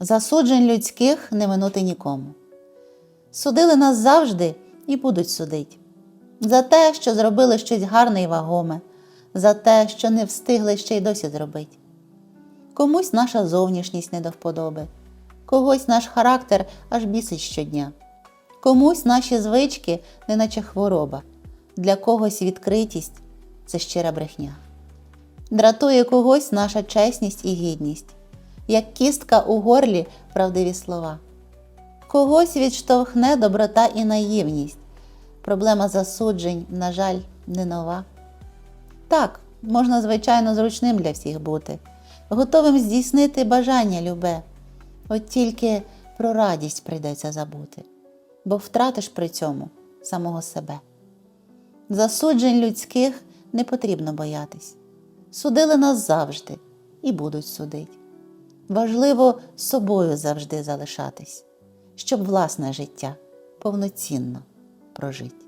Засуджень людських не минути нікому. Судили нас завжди і будуть судить. За те, що зробили щось гарне і вагоме, за те, що не встигли ще й досі зробити. Комусь наша зовнішність не до вподоби, когось наш характер аж бісить щодня, комусь наші звички, неначе хвороба, для когось відкритість це щира брехня. Дратує когось наша чесність і гідність, як кістка у горлі правдиві слова. Когось відштовхне доброта і наївність. Проблема засуджень, на жаль, не нова. Так, можна, звичайно, зручним для всіх бути, готовим здійснити бажання любе. От тільки про радість прийдеться забути, бо втратиш при цьому самого себе. Засуджень людських не потрібно боятись. Судили нас завжди і будуть судити. Важливо собою завжди залишатись, щоб власне життя повноцінно прожити.